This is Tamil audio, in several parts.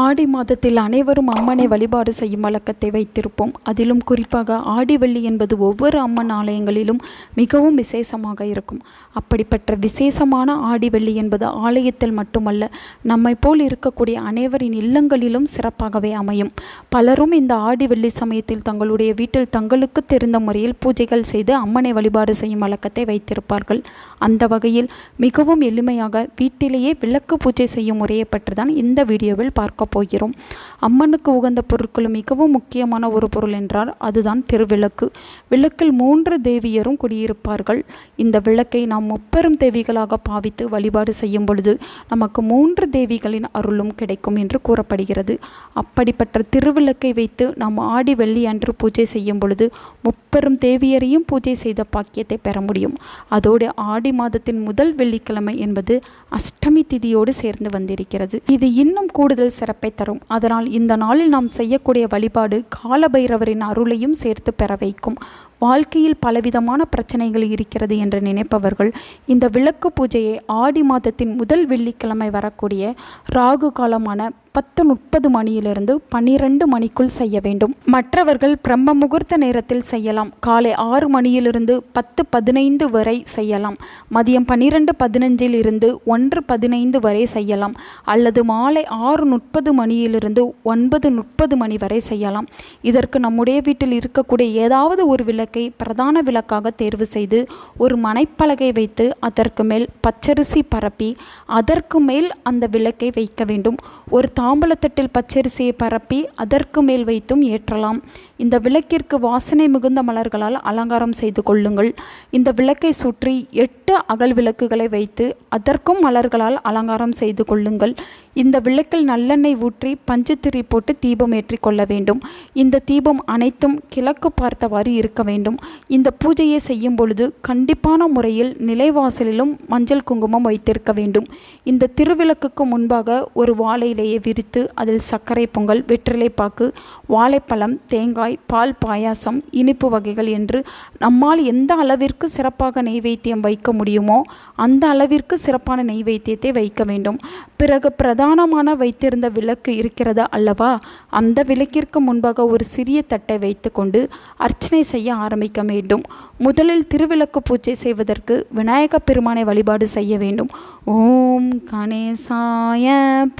ஆடி மாதத்தில் அனைவரும் அம்மனை வழிபாடு செய்யும் வழக்கத்தை வைத்திருப்போம். அதிலும் குறிப்பாக ஆடிவள்ளி என்பது ஒவ்வொரு அம்மன் ஆலயங்களிலும் மிகவும் விசேஷமாக இருக்கும். அப்படிப்பட்ட விசேஷமான ஆடிவள்ளி என்பது ஆலயத்தில் மட்டுமல்ல நம்மை போல் இருக்கக்கூடிய அனைவரின் இல்லங்களிலும் சிறப்பாகவே அமையும். பலரும் இந்த ஆடிவள்ளி சமயத்தில் தங்களுடைய வீட்டில் தங்களுக்கு தெரிந்த முறையில் பூஜைகள் செய்து அம்மனை வழிபாடு செய்யும் வழக்கத்தை வைத்திருப்பார்கள். அந்த வகையில் மிகவும் எளிமையாக வீட்டிலேயே விளக்கு பூஜை செய்யும் முறையை பற்றி தான் இந்த வீடியோவில் பார்க்க போகிறோம் அம்மனுக்கு உகந்த பொருட்களும் மிகவும் முக்கியமான ஒரு பொருள் என்றால் அதுதான் திருவிளக்கு. விளக்கில் மூன்று தேவியரும் குடியிருப்பார்கள். இந்த விளக்கை நாம் முப்பெரும் தேவிகளாக பாவித்து வழிபாடு செய்யும் பொழுது நமக்கு மூன்று தேவிகளின் அருளும் கிடைக்கும் என்று கூறப்படுகிறது. அப்படிப்பட்ட திருவிளக்கை வைத்து நாம் ஆடி வெள்ளி அன்று பூஜை செய்யும் பொழுது முப்பெரும் தேவியரையும் பூஜை செய்த பாக்கியத்தை பெற முடியும். அதோடு ஆடி மாதத்தின் முதல் வெள்ளிக்கிழமை என்பது அஷ்டமி திதியோடு சேர்ந்து வந்திருக்கிறது. இது இன்னும் கூடுதல் சிறப்பு தரும். அதனால் இந்த நாளில் நாம் செய்யக்கூடிய வழிபாடு காலபைரவரின் அருளையும் சேர்த்து பெற வைக்கும். வாழ்க்கையில் பலவிதமான பிரச்சனைகள் இருக்கிறது என்று நினைப்பவர்கள் இந்த விளக்கு பூஜையை ஆடி மாதத்தின் முதல் வெள்ளிக்கிழமை வரக்கூடிய ராகு காலமான பத்து முப்பது மணியிலிருந்து பன்னிரண்டு மணிக்குள் செய்ய வேண்டும். மற்றவர்கள் பிரம்ம முகூர்த்த நேரத்தில் செய்யலாம். காலை ஆறு மணியிலிருந்து பத்து பதினைந்து வரை செய்யலாம். மதியம் பன்னிரெண்டு பதினஞ்சில் இருந்து ஒன்று பதினைந்து வரை செய்யலாம். அல்லது மாலை ஆறு முப்பது மணியிலிருந்து ஒன்பது முப்பது மணி வரை செய்யலாம். இதற்கு நம்முடைய வீட்டில் இருக்கக்கூடிய ஏதாவது ஒரு விளக்கை பிரதான விளக்காக தேர்வு செய்து ஒரு மனைப்பலகை வைத்து அதற்கு மேல் பச்சரிசி பரப்பி அதற்கு மேல் அந்த விளக்கை வைக்க வேண்டும். ஒரு தாம்பலத்தட்டில் பச்சரிசியை பரப்பி அதற்கு மேல் வைத்தும் ஏற்றலாம். இந்த விளக்கிற்கு வாசனை மிகுந்த மலர்களால் அலங்காரம் செய்து கொள்ளுங்கள். இந்த விளக்கை சுற்றி எட்டு அகல் விளக்குகளை வைத்து அதற்கும் மலர்களால் அலங்காரம் செய்து கொள்ளுங்கள். இந்த விளக்கில் நல்லெண்ணெய் ஊற்றி பஞ்சுத்திரி போட்டு தீபம் ஏற்றிக்கொள்ள வேண்டும். இந்த தீபம் அனைத்தும் கிழக்கு பார்த்தவாறு இருக்க வேண்டும். இந்த பூஜையை செய்யும் பொழுது கண்டிப்பான முறையில் நிலைவாசலிலும் மஞ்சள் குங்குமம் வைத்திருக்க வேண்டும். இந்த திருவிளக்குக்கு முன்பாக ஒரு வாழையிலேயே விரித்து அதில் சர்க்கரை பொங்கல் வெற்றிலைப்பாக்கு வாழைப்பழம் தேங்காய் பால் பாயாசம் இனிப்பு வகைகள் என்று நம்மால் எந்த அளவிற்கு சிறப்பாக நெய்வேத்தியம் வைக்க முடியுமோ அந்த அளவிற்கு சிறப்பான நெய்வேத்தியத்தை வைக்க வேண்டும். பிறகு பிரதானமான வைத்திருந்த விளக்கு இருக்கிறதா அல்லவா? அந்த விளக்கிற்கு முன்பாக ஒரு சிறிய தட்டை வைத்துக்கொண்டு அர்ச்சனை செய்ய ஆரம்பிக்க வேண்டும். முதலில் திருவிளக்கு பூஜை செய்வதற்கு விநாயக பெருமானை வழிபாடு செய்ய வேண்டும். ஓம் கணேசாய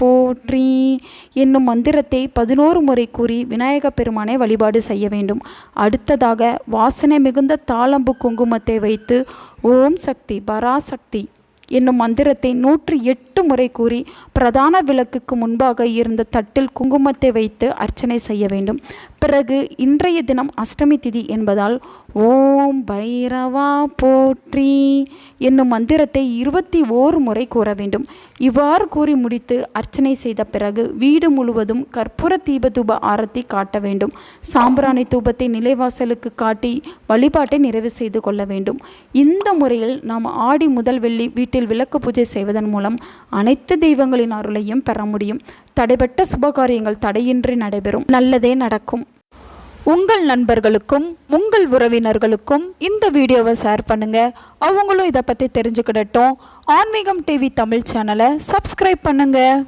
போற்றி என்னும் மந்திரத்தை பதினோரு முறை கூறி விநாயக பெருமானை வழிபாடு செய்ய வேண்டும். அடுத்ததாக வாசனை மிகுந்த தாளம்பு குங்குமத்தை வைத்து ஓம் சக்தி பராசக்தி. என்னும் மந்திரத்தை நூற்றி எட்டு முறை கூறி பிரதான விளக்குக்கு முன்பாக இருந்த தட்டில் குங்குமத்தை வைத்து அர்ச்சனை செய்ய வேண்டும். பிறகு இன்றைய தினம் அஷ்டமி திதி என்பதால் ஓம் பைரவா போற்றி என்னும் மந்திரத்தை இருபத்தி ஓர் முறை கூற வேண்டும். இவ்வாறு கூறி முடித்து அர்ச்சனை செய்த பிறகு வீடு முழுவதும் கற்பூர தீப தூப ஆரத்தி காட்ட வேண்டும். சாம்பிராணி தூபத்தை நிலைவாசலுக்கு காட்டி வழிபாட்டை நிறைவு செய்து கொள்ள வேண்டும். இந்த முறையில் நாம் ஆடி முதல் வெள்ளி வீட்டில் விளக்கு பூஜை செய்வதன் மூலம் அனைத்து தெய்வங்களின் அருளையும் பெற முடியும். தடைபட்ட சுபகாரியங்கள் தடையின்றி நடைபெறும். நல்லதே நடக்கும். உங்கள் நண்பர்களுக்கும் உங்கள் உறவினர்களுக்கும் இந்த வீடியோவை ஷேர் பண்ணுங்க. அவங்களும் இதை பற்றி தெரிஞ்சுக்கிடட்டும். ஆன்மீகம் டிவி தமிழ் சேனலை சப்ஸ்கிரைப் பண்ணுங்க.